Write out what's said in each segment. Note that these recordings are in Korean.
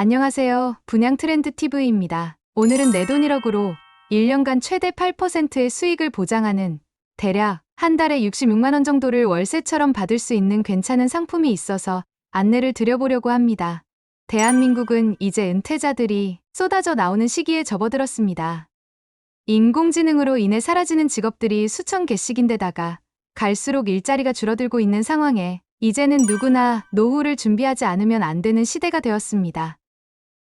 안녕하세요. 분양 트렌드 TV입니다. 오늘은 내돈이력으로 1년간 최대 8%의 수익을 보장하는 대략 한 달에 66만 원 정도를 월세처럼 받을 수 있는 괜찮은 상품이 있어서 안내를 드려보려고 합니다. 대한민국은 이제 은퇴자들이 쏟아져 나오는 시기에 접어들었습니다. 인공지능으로 인해 사라지는 직업들이 수천 개씩인데다가 갈수록 일자리가 줄어들고 있는 상황에 이제는 누구나 노후를 준비하지 않으면 안 되는 시대가 되었습니다.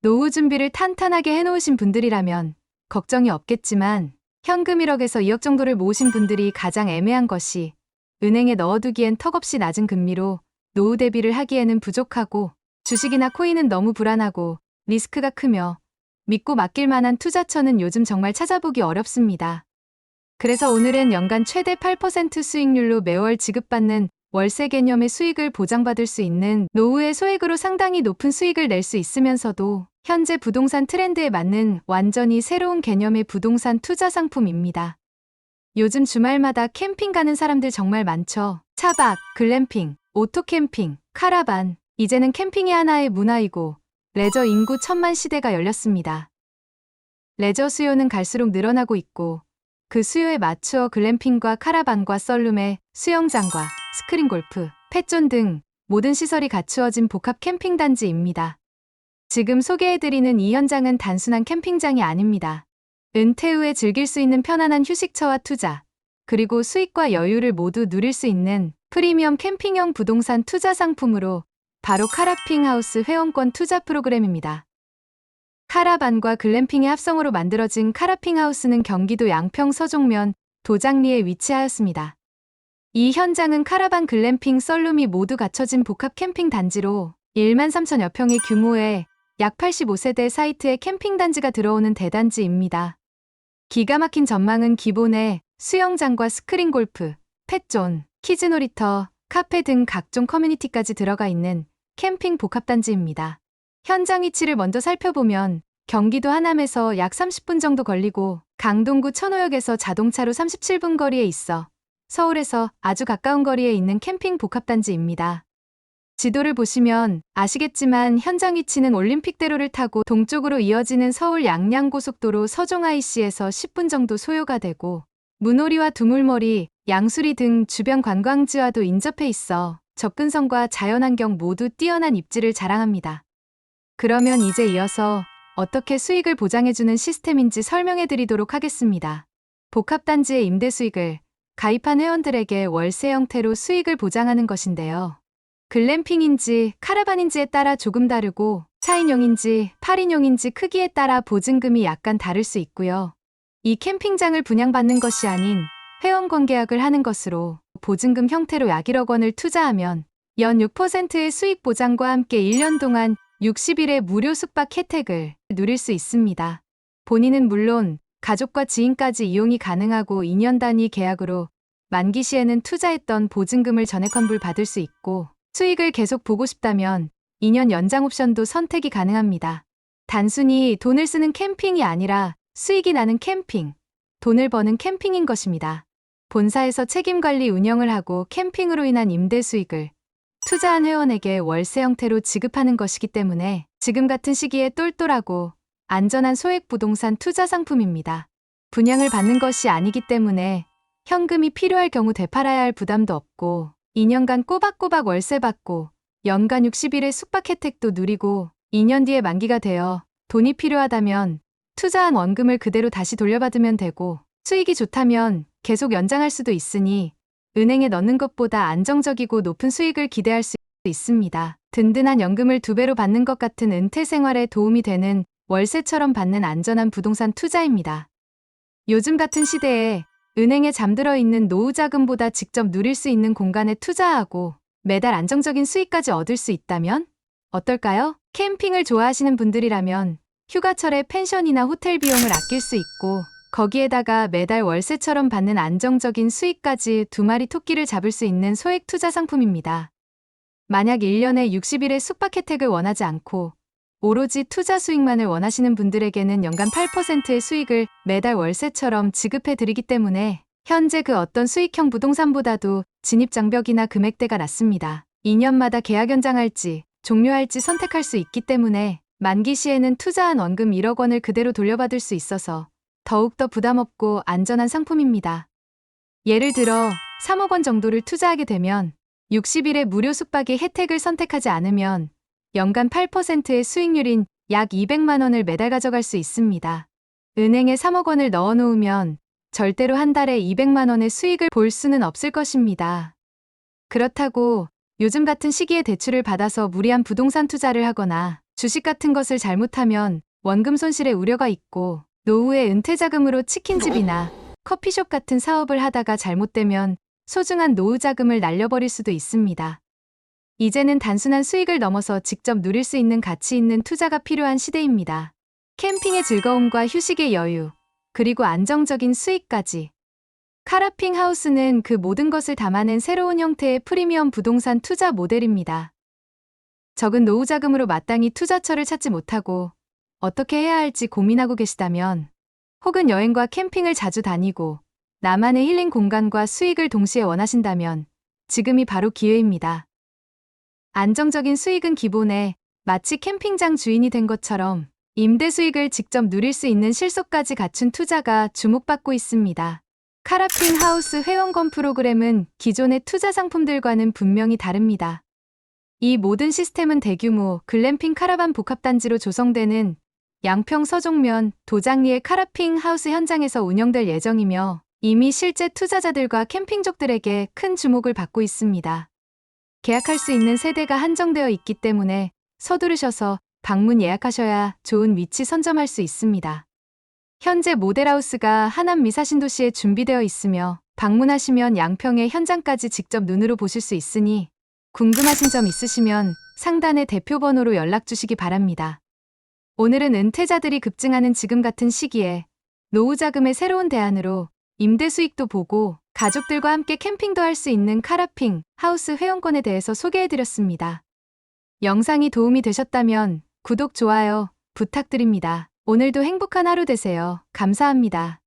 노후 준비를 탄탄하게 해놓으신 분들이라면 걱정이 없겠지만 현금 1억에서 2억 정도를 모으신 분들이 가장 애매한 것이 은행에 넣어두기엔 턱없이 낮은 금리로 노후 대비를 하기에는 부족하고 주식이나 코인은 너무 불안하고 리스크가 크며 믿고 맡길 만한 투자처는 요즘 정말 찾아보기 어렵습니다. 그래서 오늘은 연간 최대 8% 수익률로 매월 지급받는 월세 개념의 수익을 보장받을 수 있는 노후의 소액으로 상당히 높은 수익을 낼 수 있으면서도 현재 부동산 트렌드에 맞는 완전히 새로운 개념의 부동산 투자 상품입니다. 요즘 주말마다 캠핑 가는 사람들 정말 많죠. 차박, 글램핑, 오토캠핑, 카라반. 이제는 캠핑이 하나의 문화이고 레저 인구 천만 시대가 열렸습니다. 레저 수요는 갈수록 늘어나고 있고 그 수요에 맞추어 글램핑과 카라반과 썰룸에 수영장과 스크린 골프, 펫존 등 모든 시설이 갖추어진 복합 캠핑 단지입니다. 지금 소개해드리는 이 현장은 단순한 캠핑장이 아닙니다. 은퇴 후에 즐길 수 있는 편안한 휴식처와 투자, 그리고 수익과 여유를 모두 누릴 수 있는 프리미엄 캠핑형 부동산 투자 상품으로 바로 카라핑 하우스 회원권 투자 프로그램입니다. 카라반과 글램핑의 합성으로 만들어진 카라핑 하우스는 경기도 양평 서종면 도장리에 위치하였습니다. 이 현장은 카라반 글램핑 썰룸이 모두 갖춰진 복합 캠핑 단지로 1만 3천여 평의 규모의 약 85세대 사이트에 캠핑 단지가 들어오는 대단지입니다. 기가 막힌 전망은 기본에 수영장과 스크린 골프, 펫존, 키즈 놀이터, 카페 등 각종 커뮤니티까지 들어가 있는 캠핑 복합단지입니다. 현장 위치를 먼저 살펴보면 경기도 하남에서 약 30분 정도 걸리고 강동구 천호역에서 자동차로 37분 거리에 있어 서울에서 아주 가까운 거리에 있는 캠핑 복합단지입니다. 지도를 보시면 아시겠지만 현장 위치는 올림픽대로를 타고 동쪽으로 이어지는 서울 양양고속도로 서종 IC에서 10분 정도 소요가 되고 문오리와 두물머리, 양수리 등 주변 관광지와도 인접해 있어 접근성과 자연환경 모두 뛰어난 입지를 자랑합니다. 그러면 이제 이어서 어떻게 수익을 보장해주는 시스템인지 설명해 드리도록 하겠습니다. 복합단지의 임대 수익을 가입한 회원들에게 월세 형태로 수익을 보장하는 것인데요. 글램핑인지 카라반인지에 따라 조금 다르고 4인용인지 8인용인지 크기에 따라 보증금이 약간 다를 수 있고요. 이 캠핑장을 분양받는 것이 아닌 회원권 계약을 하는 것으로 보증금 형태로 약 1억 원을 투자하면 연 6%의 수익 보장과 함께 1년 동안 60일의 무료 숙박 혜택을 누릴 수 있습니다. 본인은 물론 가족과 지인까지 이용이 가능하고 2년 단위 계약으로 만기 시에는 투자했던 보증금을 전액 환불 받을 수 있고 수익을 계속 보고 싶다면 2년 연장 옵션도 선택이 가능합니다. 단순히 돈을 쓰는 캠핑이 아니라 수익이 나는 캠핑, 돈을 버는 캠핑인 것입니다. 본사에서 책임 관리 운영을 하고 캠핑으로 인한 임대 수익을 투자한 회원에게 월세 형태로 지급하는 것이기 때문에 지금 같은 시기에 똘똘하고 안전한 소액 부동산 투자 상품입니다. 분양을 받는 것이 아니기 때문에 현금이 필요할 경우 되팔아야 할 부담도 없고 2년간 꼬박꼬박 월세 받고 연간 60일의 숙박 혜택도 누리고 2년 뒤에 만기가 되어 돈이 필요하다면 투자한 원금을 그대로 다시 돌려받으면 되고 수익이 좋다면 계속 연장할 수도 있으니 은행에 넣는 것보다 안정적이고 높은 수익을 기대할 수 있습니다. 든든한 연금을 두 배로 받는 것 같은 은퇴 생활에 도움이 되는 월세처럼 받는 안전한 부동산 투자입니다. 요즘 같은 시대에 은행에 잠들어 있는 노후 자금보다 직접 누릴 수 있는 공간에 투자하고 매달 안정적인 수익까지 얻을 수 있다면 어떨까요? 캠핑을 좋아하시는 분들이라면 휴가철에 펜션이나 호텔 비용을 아낄 수 있고 거기에다가 매달 월세처럼 받는 안정적인 수익까지 두 마리 토끼를 잡을 수 있는 소액 투자 상품입니다. 만약 1년에 60일의 숙박 혜택을 원하지 않고 오로지 투자 수익만을 원하시는 분들에게는 연간 8%의 수익을 매달 월세처럼 지급해 드리기 때문에 현재 그 어떤 수익형 부동산보다도 진입 장벽이나 금액대가 낮습니다. 2년마다 계약 연장할지 종료할지 선택할 수 있기 때문에 만기 시에는 투자한 원금 1억 원을 그대로 돌려받을 수 있어서 더욱더 부담없고 안전한 상품입니다. 예를 들어 3억 원 정도를 투자하게 되면 60일의 무료 숙박의 혜택을 선택하지 않으면 연간 8%의 수익률인 약 200만 원을 매달 가져갈 수 있습니다. 은행에 3억 원을 넣어 놓으면 절대로 한 달에 200만 원의 수익을 볼 수는 없을 것입니다. 그렇다고 요즘 같은 시기에 대출을 받아서 무리한 부동산 투자를 하거나 주식 같은 것을 잘못하면 원금 손실의 우려가 있고 노후에 은퇴 자금으로 치킨집이나 커피숍 같은 사업을 하다가 잘못되면 소중한 노후 자금을 날려버릴 수도 있습니다. 이제는 단순한 수익을 넘어서 직접 누릴 수 있는 가치 있는 투자가 필요한 시대입니다. 캠핑의 즐거움과 휴식의 여유, 그리고 안정적인 수익까지. 카라핑 하우스는 그 모든 것을 담아낸 새로운 형태의 프리미엄 부동산 투자 모델입니다. 적은 노후 자금으로 마땅히 투자처를 찾지 못하고 어떻게 해야 할지 고민하고 계시다면 혹은 여행과 캠핑을 자주 다니고 나만의 힐링 공간과 수익을 동시에 원하신다면 지금이 바로 기회입니다. 안정적인 수익은 기본에 마치 캠핑장 주인이 된 것처럼 임대 수익을 직접 누릴 수 있는 실속까지 갖춘 투자가 주목받고 있습니다. 카라핑 하우스 회원권 프로그램은 기존의 투자 상품들과는 분명히 다릅니다. 이 모든 시스템은 대규모 글램핑 카라반 복합단지로 조성되는 양평 서종면 도장리의 카라핑 하우스 현장에서 운영될 예정이며 이미 실제 투자자들과 캠핑족들에게 큰 주목을 받고 있습니다. 계약할 수 있는 세대가 한정되어 있기 때문에 서두르셔서 방문 예약하셔야 좋은 위치 선점할 수 있습니다. 현재 모델하우스가 하남 미사신도시에 준비되어 있으며 방문하시면 양평의 현장까지 직접 눈으로 보실 수 있으니 궁금하신 점 있으시면 상단의 대표 번호로 연락 주시기 바랍니다. 오늘은 은퇴자들이 급증하는 지금 같은 시기에 노후 자금의 새로운 대안으로 임대 수익도 보고 가족들과 함께 캠핑도 할 수 있는 카라핑 하우스 회원권에 대해서 소개해드렸습니다. 영상이 도움이 되셨다면 구독, 좋아요 부탁드립니다. 오늘도 행복한 하루 되세요. 감사합니다.